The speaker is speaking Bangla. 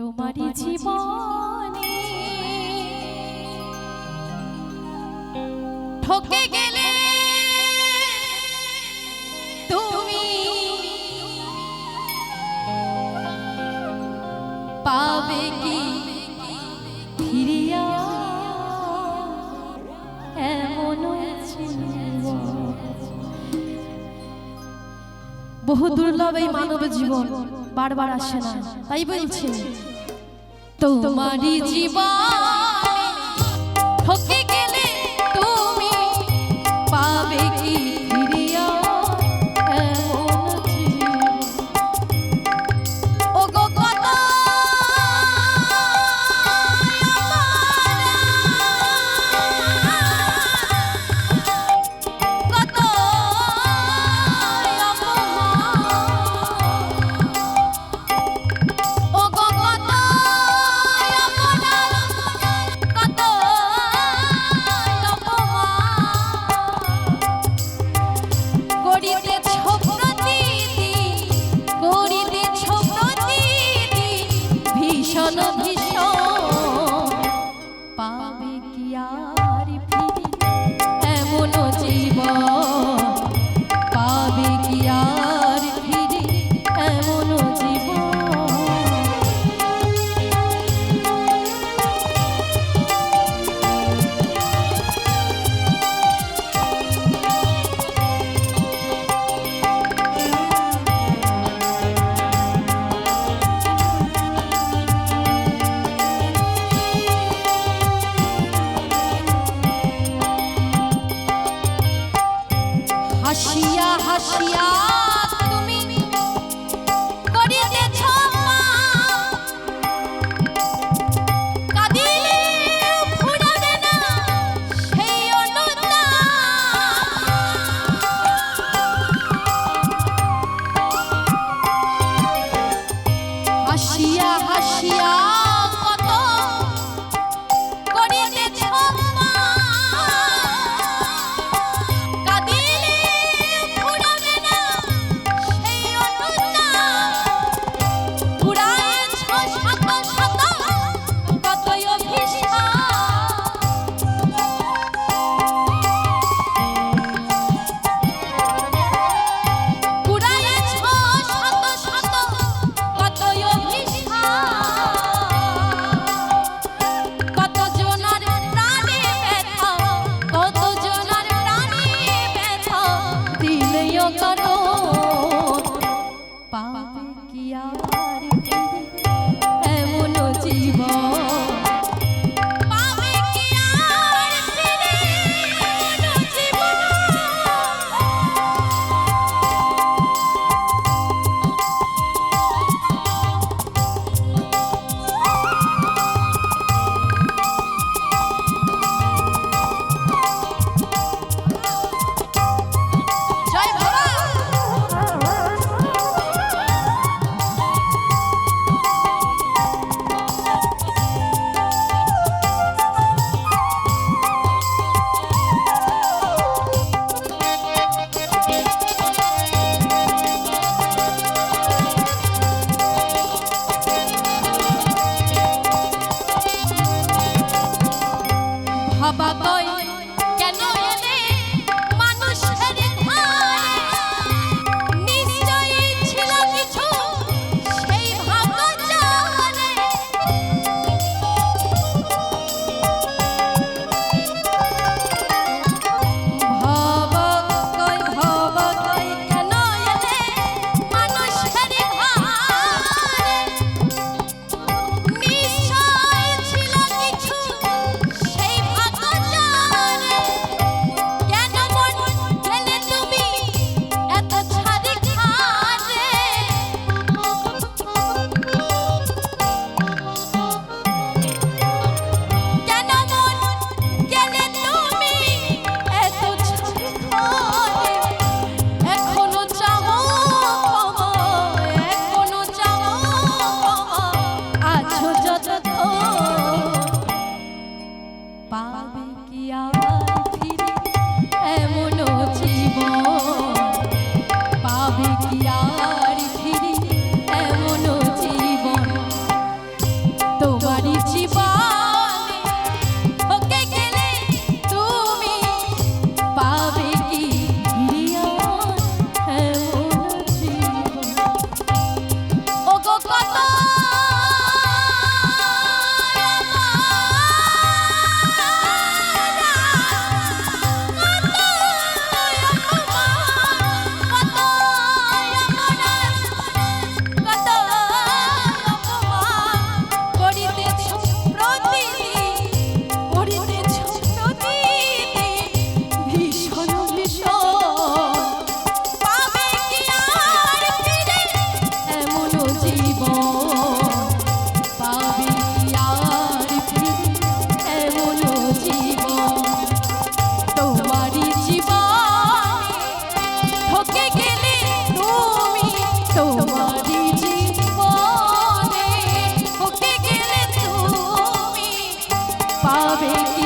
তোমারই জীবনে ঠকে গেলে তুমি পাবে কি? বহু দুর্লভ এই মানব জীবন বারবার আসে না। তাই বলছে তোমারই জীবন ঠকে গেলে তুমি পাবে কি? ভীষণ ভীষণ হাসিয়া হাসিয়া Abang, abang পাবে কি আবার ফিরে? এমন জীবন পাবে কি আর ফিরে? এমন জীবন তোমারই জীবন পাবে কি